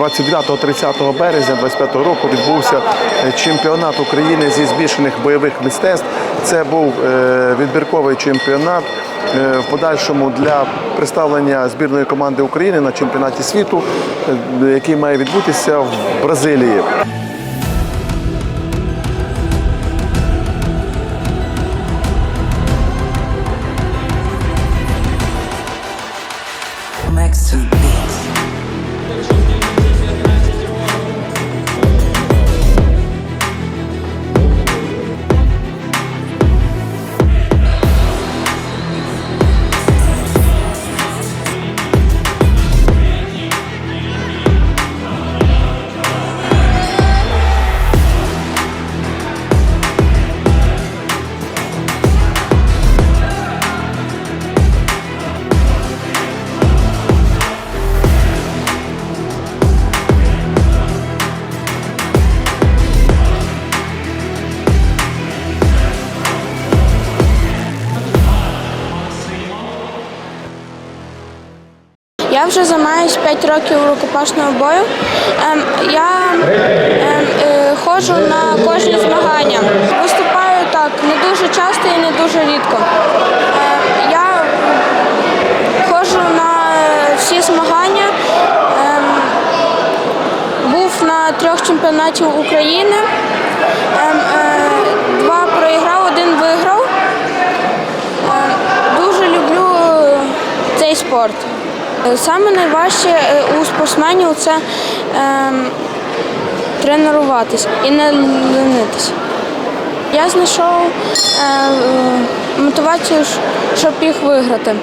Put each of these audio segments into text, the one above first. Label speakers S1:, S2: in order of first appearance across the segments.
S1: 29-30 березня 25 року відбувся е, чемпіонат України зі збільшених бойових мистецтв. Це був е, відбірковий чемпіонат е, в подальшому для представлення збірної команди України на чемпіонаті світу, який має відбутися в Бразилії.
S2: Max to.
S3: Я вже займаюся 5 років рукопашного бою. Ем, я ем, е, ходжу на кожні змагання. Виступаю так не дуже часто і не дуже рідко. Ем, я ходжу на всі змагання. Був на трьох чемпіонатів України. Саме найважче е, у спортсменів це ем, тренуватись і не ленитись. Я знайшов е, е, мотивацію, щоб їх виграти.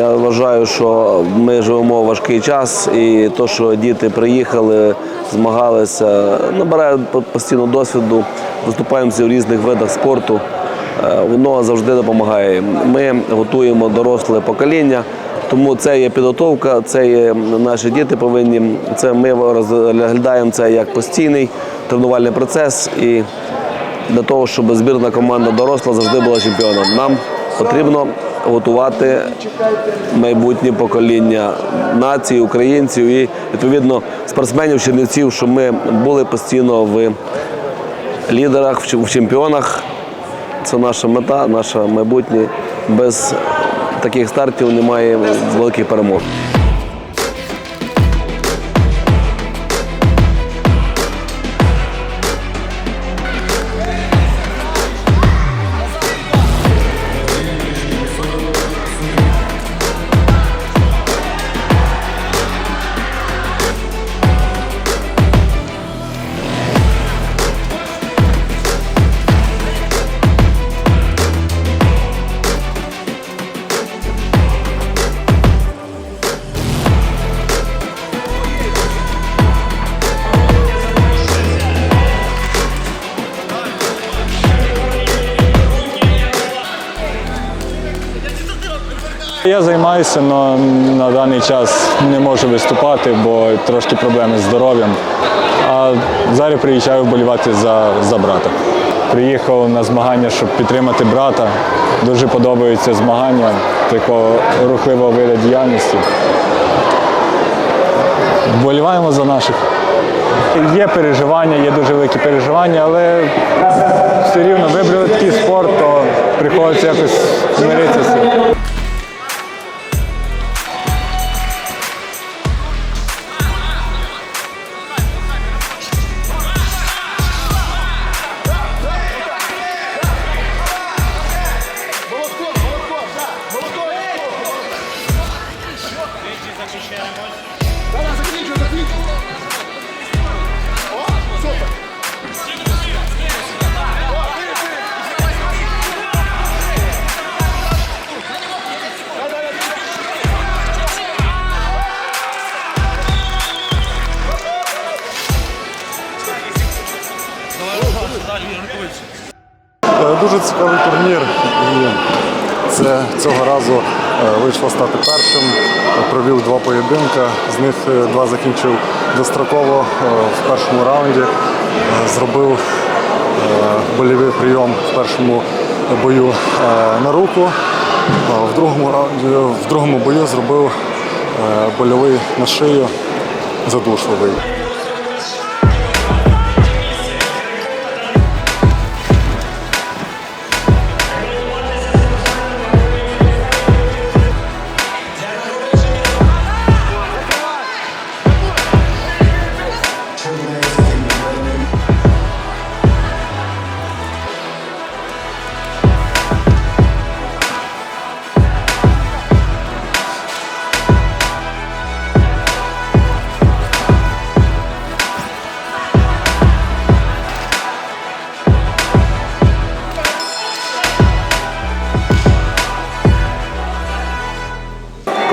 S4: Я вважаю, що ми живемо в важкий час, і то, що діти приїхали, змагалися, набирають постійно досвіду, виступаємося в різних видах спорту. е, Воно завжди допомагає. Ми готуємо доросле покоління, тому це є підготовка, це є наші діти повинні. Це ми розглядаємо це як постійний тренувальний процес. І для того, щоб збірна команда доросла завжди була чемпіоном. Нам потрібно готувати майбутнє покоління нації, українців і відповідно спортсменів, чернівців, щоб ми були постійно в лідерах, в чемпіонах. Це наша мета, наше майбутнє. Без таких стартів немає великих перемог.
S5: Я займаюся, але на даний час не можу виступати, бо трошки проблеми з здоров'ям. А зараз приїжджаю вболівати за, за брата. Приїхав на змагання, щоб підтримати брата. Дуже подобаються змагання такого рухливого виду діяльності. Вболіваємо за наших. Є переживання, є дуже великі переживання, але все рівно вибрали такий спорт, то приходиться якось змиритися
S6: Давай, закрыть, закрыть. О, супер. Дуже цікавий турнір. Це цього разу е, вийшло стати першим. Провів два поєдинка. З них е, два закінчив достроково е, в першому раунді. Зробив больовий прийом в першому бою на руку. В другому раунді, в другому бою зробив больовий на шию задушливий.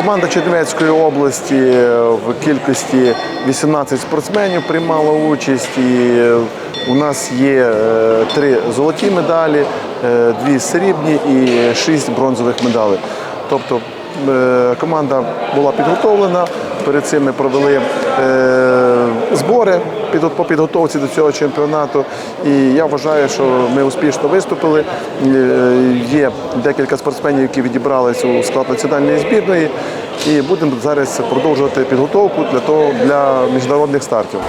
S1: Команда Чернівецької області в кількості 18 спортсменів приймала участь. І у нас є е, три золоті медалі, е, дві срібні і шість бронзових медалей. Тобто е, команда була підготовлена. Перед цим ми провели е, збори по підготовці до цього чемпіонату. І я вважаю, що ми успішно виступили. Е, Є декілька спортсменів, які відібралися у склад національної збірної. І будемо зараз продовжувати підготовку для того для міжнародних стартів.